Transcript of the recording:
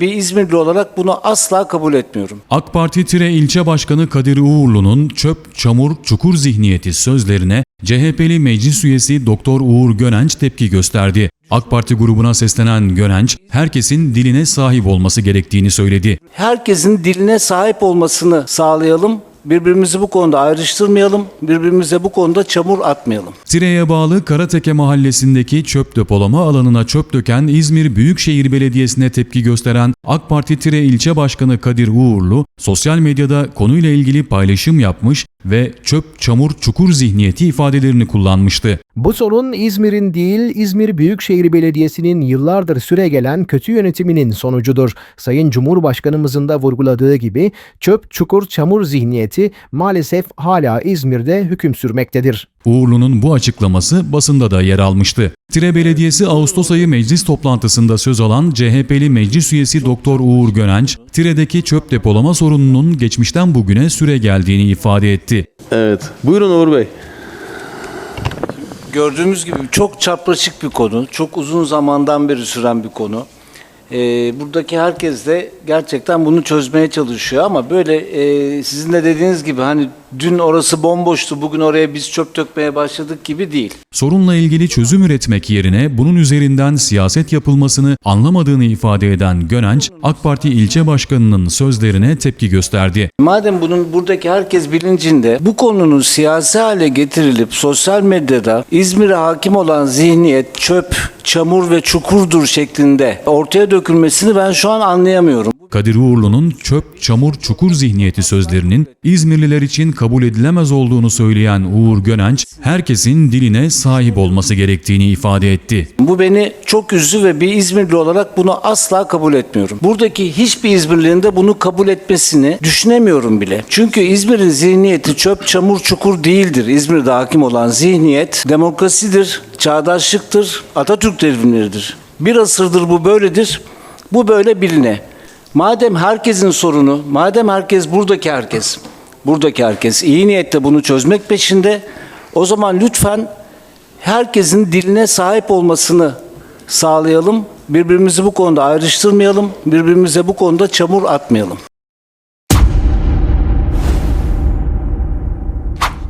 Bir İzmirli olarak bunu asla kabul etmiyorum. AK Parti Tire İlçe Başkanı Kadir Uğurlu'nun çöp, çamur, çukur zihniyeti sözlerine CHP'li meclis üyesi Doktor Uğur Gönenç tepki gösterdi. AK Parti grubuna seslenen Gönenç, herkesin diline sahip olması gerektiğini söyledi. Herkesin diline sahip olmasını sağlayalım. Birbirimizi bu konuda ayrıştırmayalım. Birbirimize bu konuda çamur atmayalım. Tire'ye bağlı Karateke mahallesindeki çöp depolama alanına çöp döken İzmir Büyükşehir Belediyesi'ne tepki gösteren AK Parti Tire İlçe Başkanı Kadir Uğurlu, sosyal medyada konuyla ilgili paylaşım yapmış ve çöp, çamur, çukur zihniyeti ifadelerini kullanmıştı. Bu sorun İzmir'in değil, İzmir Büyükşehir Belediyesi'nin yıllardır süre gelen kötü yönetiminin sonucudur. Sayın Cumhurbaşkanımızın da vurguladığı gibi çöp, çukur, çamur zihniyeti maalesef hala İzmir'de hüküm sürmektedir. Uğurlu'nun bu açıklaması basında da yer almıştı. Tire Belediyesi Ağustos ayı meclis toplantısında söz alan CHP'li meclis üyesi Doktor Uğur Gönenç, Tire'deki çöp depolama sorununun geçmişten bugüne süre geldiğini ifade etti. Evet. Buyurun Uğur Bey. Gördüğümüz gibi çok çapraşık bir konu. Çok uzun zamandan beri süren bir konu. Ee, buradaki herkes de gerçekten bunu çözmeye çalışıyor ama böyle e, sizin de dediğiniz gibi hani dün orası bomboştu bugün oraya biz çöp dökmeye başladık gibi değil. Sorunla ilgili çözüm üretmek yerine bunun üzerinden siyaset yapılmasını anlamadığını ifade eden Gönenç, AK Parti ilçe başkanının sözlerine tepki gösterdi. Madem bunun buradaki herkes bilincinde bu konunun siyasi hale getirilip sosyal medyada İzmir'e hakim olan zihniyet çöp, çamur ve çukurdur şeklinde ortaya dökülmesini ben şu an anlayamıyorum. Kadir Uğurlu'nun çöp, çamur, çukur zihniyeti sözlerinin İzmirliler için kabul edilemez olduğunu söyleyen Uğur Gönenç, herkesin diline sahip olması gerektiğini ifade etti. Bu beni çok üzdü ve bir İzmirli olarak bunu asla kabul etmiyorum. Buradaki hiçbir İzmirli'nin de bunu kabul etmesini düşünemiyorum bile. Çünkü İzmir'in zihniyeti çöp, çamur, çukur değildir. İzmir'de hakim olan zihniyet demokrasidir, çağdaşlıktır, Atatürk devrimleridir. Bir asırdır bu böyledir. Bu böyle biline. Madem herkesin sorunu, madem herkes buradaki herkes, buradaki herkes iyi niyetle bunu çözmek peşinde, o zaman lütfen herkesin diline sahip olmasını sağlayalım. Birbirimizi bu konuda ayrıştırmayalım. Birbirimize bu konuda çamur atmayalım.